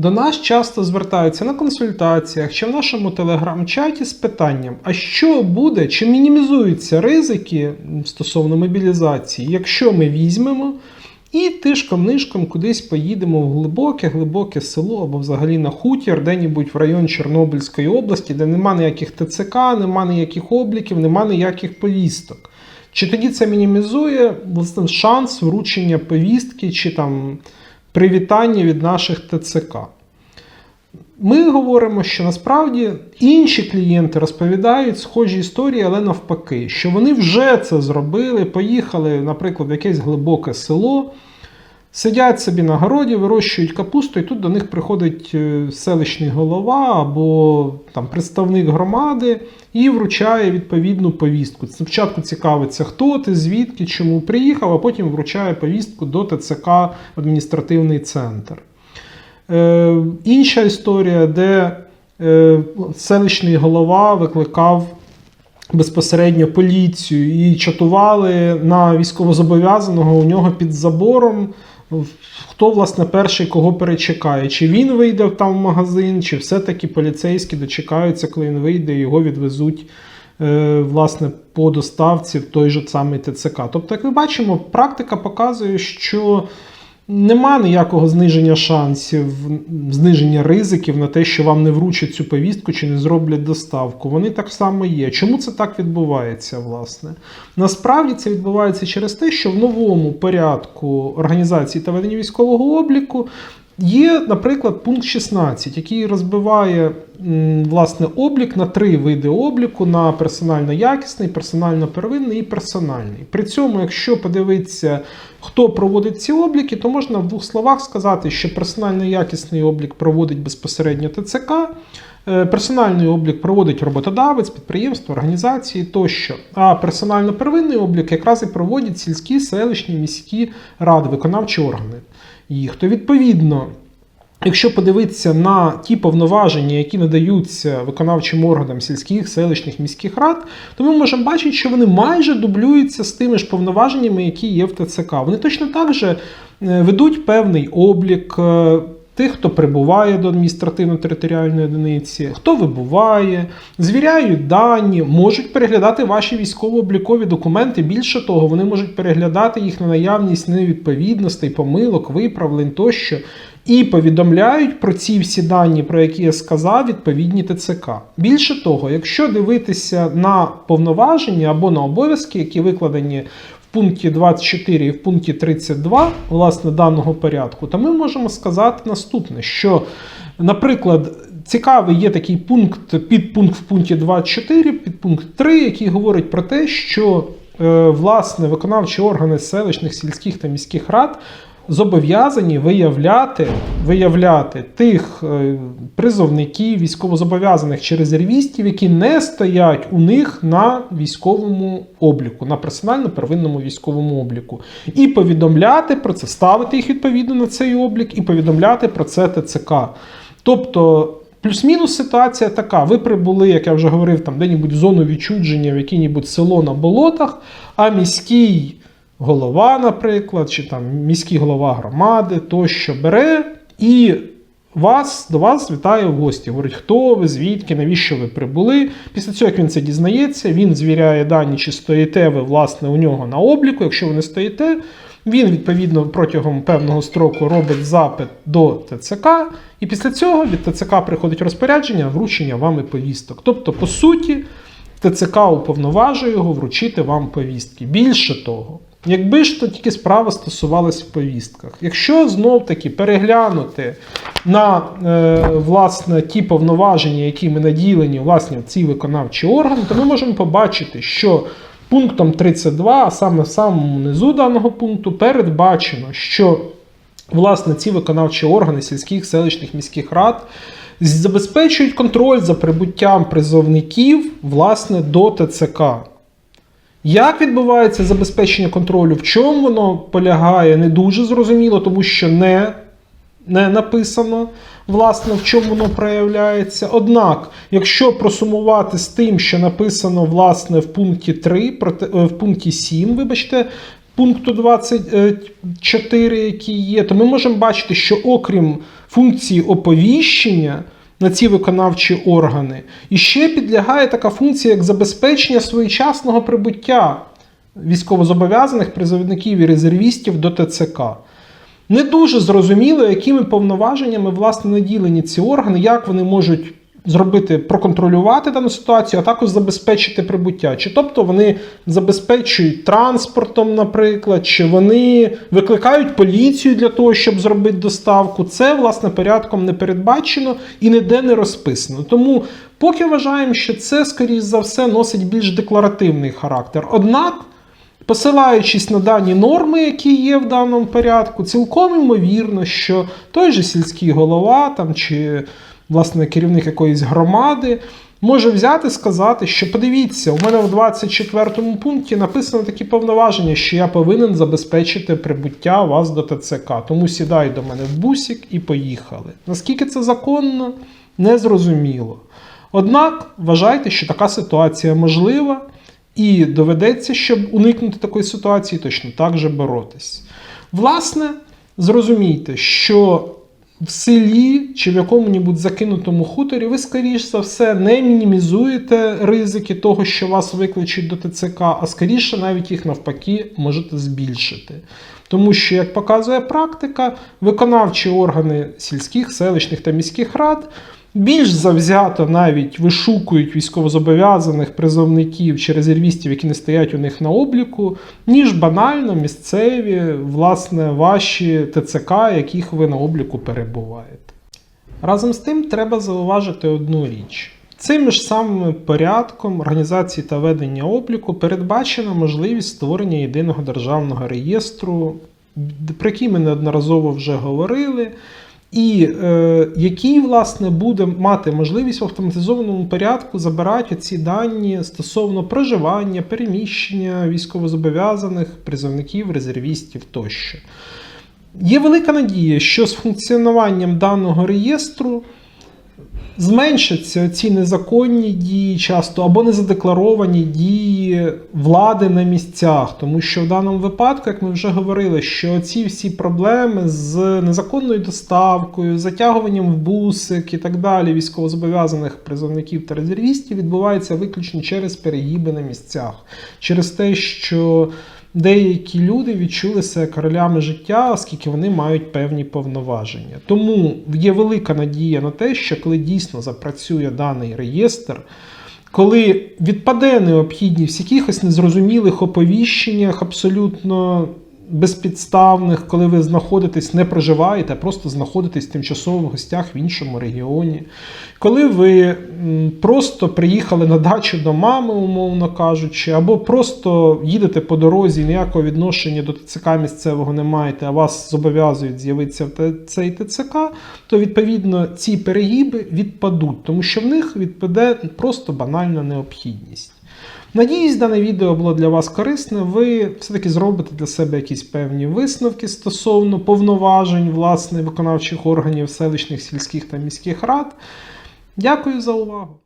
До нас часто звертаються на консультаціях чи в нашому телеграм-чаті з питанням: а що буде, чи мінімізуються ризики стосовно мобілізації, якщо ми візьмемо і тишком-нишком кудись поїдемо в глибоке, глибоке село або взагалі на хутір, де-небудь в район Чорнобильської області, де нема ніяких ТЦК, нема ніяких обліків, нема ніяких повісток. Чи тоді це мінімізує власне шанс вручення повістки чи там привітання від наших ТЦК? Ми говоримо, що насправді інші клієнти розповідають схожі історії, але навпаки, що вони вже це зробили, поїхали, наприклад, в якесь глибоке село, сидять собі на городі, вирощують капусту, і тут до них приходить е, селищний голова або там представник громади і вручає відповідну повістку. Спочатку цікавиться, хто ти, звідки, чому приїхав, а потім вручає повістку до ТЦК адміністративний центр. Е, інша історія, де е, селищний голова викликав безпосередньо поліцію і чатували на військовозобов'язаного у нього під забором. Хто, власне, перший кого перечекає? Чи він вийде там в магазин, чи все-таки поліцейські дочекаються, коли він вийде, і його відвезуть е, власне, по доставці в той же самий ТЦК. Тобто, як ми бачимо, практика показує, що Нема ніякого зниження шансів, зниження ризиків на те, що вам не вручать цю повістку чи не зроблять доставку. Вони так само є. Чому це так відбувається, власне? Насправді це відбувається через те, що в новому порядку організації та ведення військового обліку Є, наприклад, пункт 16, який розбиває власне облік на три види обліку: на персонально якісний, персонально первинний і персональний. При цьому, якщо подивитися, хто проводить ці обліки, то можна в двох словах сказати, що персонально якісний облік проводить безпосередньо ТЦК. е, Персональний облік проводить роботодавець, підприємство, організації тощо. А персонально первинний облік якраз і проводять сільські, селищні, міські ради, виконавчі органи їх, то відповідно. Якщо подивитися на ті повноваження, які надаються виконавчим органам сільських, селищних міських рад, то ми можемо бачити, що вони майже дублюються з тими ж повноваженнями, які є в ТЦК. Вони точно так же е, ведуть певний облік е, тих, хто прибуває до адміністративно-територіальної одиниці, хто вибуває, звіряють дані, можуть переглядати ваші військово-облікові документи. Більше того, вони можуть переглядати їх на наявність невідповідностей, помилок, виправлень тощо. І повідомляють про ці всі дані, про які я сказав, відповідні ТЦК. Більше того, якщо дивитися на повноваження або на обов'язки, які викладені пункті 24 і в пункті 32 власне даного порядку, то ми можемо сказати наступне: що, наприклад, цікавий є такий пункт, підпункт в пункті 24, підпункт 3, який говорить про те, що е, власне виконавчі органи селищних, сільських та міських рад зобов'язані виявляти виявляти тих е, призовників, військовозобов'язаних чи резервістів, які не стоять у них на військовому обліку, на персонально-первинному військовому обліку, і повідомляти про це, ставити їх відповідно на цей облік, і повідомляти про це ТЦК. Тобто. Плюс-мінус ситуація така: ви прибули, як я вже говорив, там де-небудь в зону відчудження, в яке-небудь село на болотах, а міський голова, наприклад, чи там міський голова громади, тощо бере і вас до вас вітає в гості. Говорить, хто ви, звідки, навіщо ви прибули. Після цього, як він це дізнається, він звіряє дані, чи стоїте ви власне у нього на обліку. Якщо ви не стоїте, він відповідно протягом певного строку робить запит до ТЦК, і після цього від ТЦК приходить розпорядження, вручення вами повісток. Тобто, по суті, ТЦК уповноважує його вручити вам повістки. Більше того. Якби ж то тільки справа стосувалася в повістках. Якщо знов-таки переглянути на е, власне ті повноваження, які ми наділені власне в ці виконавчі органи, то ми можемо побачити, що пунктом 32, а саме в самому низу даного пункту, передбачено, що власне ці виконавчі органи сільських, селищних міських рад забезпечують контроль за прибуттям призовників власне до ТЦК. Як відбувається забезпечення контролю? В чому воно полягає, не дуже зрозуміло, тому що не не написано, власне, в чому воно проявляється. Однак, якщо просумувати з тим, що написано власне в пункті 3, в пункті 7, вибачте, пункту 24, який є, то ми можемо бачити, що окрім функції оповіщення на ці виконавчі органи, І ще підлягає така функція, як забезпечення своєчасного прибуття військовозобов'язаних призовників і резервістів до ТЦК. Не дуже зрозуміло, якими повноваженнями власне наділені ці органи, як вони можуть зробити, проконтролювати дану ситуацію, а також забезпечити прибуття. Чи тобто вони забезпечують транспортом, наприклад, чи вони викликають поліцію для того, щоб зробити доставку. Це власне порядком не передбачено і ніде не розписано. Тому поки вважаємо, що це, скоріш за все, носить більш декларативний характер. Однак. Посилаючись на дані норми, які є в даному порядку, цілком ймовірно, що той же сільський голова там, чи власне керівник якоїсь громади може взяти і сказати, що подивіться, у мене в 24 пункті написано такі повноваження, що я повинен забезпечити прибуття вас до ТЦК. Тому сідай до мене в бусік і поїхали. Наскільки це законно, незрозуміло. Однак вважайте, що така ситуація можлива. І доведеться, щоб уникнути такої ситуації, точно так же боротись. Власне, зрозумійте, що в селі чи в якому-небудь закинутому хуторі ви, скоріш за все, не мінімізуєте ризики того, що вас викличуть до ТЦК, а скоріше навіть їх навпаки можете збільшити. Тому що, як показує практика, виконавчі органи сільських, селищних та міських рад більш завзято навіть вишукують військовозобов'язаних призовників чи резервістів, які не стоять у них на обліку, ніж банально місцеві, власне, ваші ТЦК, яких ви на обліку перебуваєте. Разом з тим треба зауважити одну річ. Цим ж самим порядком організації та ведення обліку передбачена можливість створення єдиного державного реєстру, про який ми неодноразово вже говорили і е, який, власне, буде мати можливість в автоматизованому порядку забирати ці дані стосовно проживання, переміщення військовозобов'язаних, призовників, резервістів тощо. Є велика надія, що з функціонуванням даного реєстру зменшаться ці незаконні дії, часто або незадекларовані дії влади на місцях. Тому що в даному випадку, як ми вже говорили, що ці всі проблеми з незаконною доставкою, затягуванням в бусик і так далі, військовозобов'язаних призовників та резервістів відбуваються виключно через перегіби на місцях, через те, що деякі люди відчули себе королями життя, оскільки вони мають певні повноваження. Тому є велика надія на те, що коли дійсно запрацює даний реєстр, коли відпаде необхідність якихось незрозумілих оповіщеннях, абсолютно безпідставних, коли ви знаходитесь, не проживаєте, а просто знаходитесь тимчасово в гостях в іншому регіоні. Коли ви просто приїхали на дачу до мами, умовно кажучи, або просто їдете по дорозі, ніякого відношення до ТЦК місцевого не маєте, а вас зобов'язують з'явитися в цей ТЦК, то відповідно ці перегіби відпадуть, тому що в них відпаде просто банальна необхідність. Надіюсь, дане відео було для вас корисне. Ви все-таки зробите для себе якісь певні висновки стосовно повноважень власне виконавчих органів селищних, сільських та міських рад. Дякую за увагу!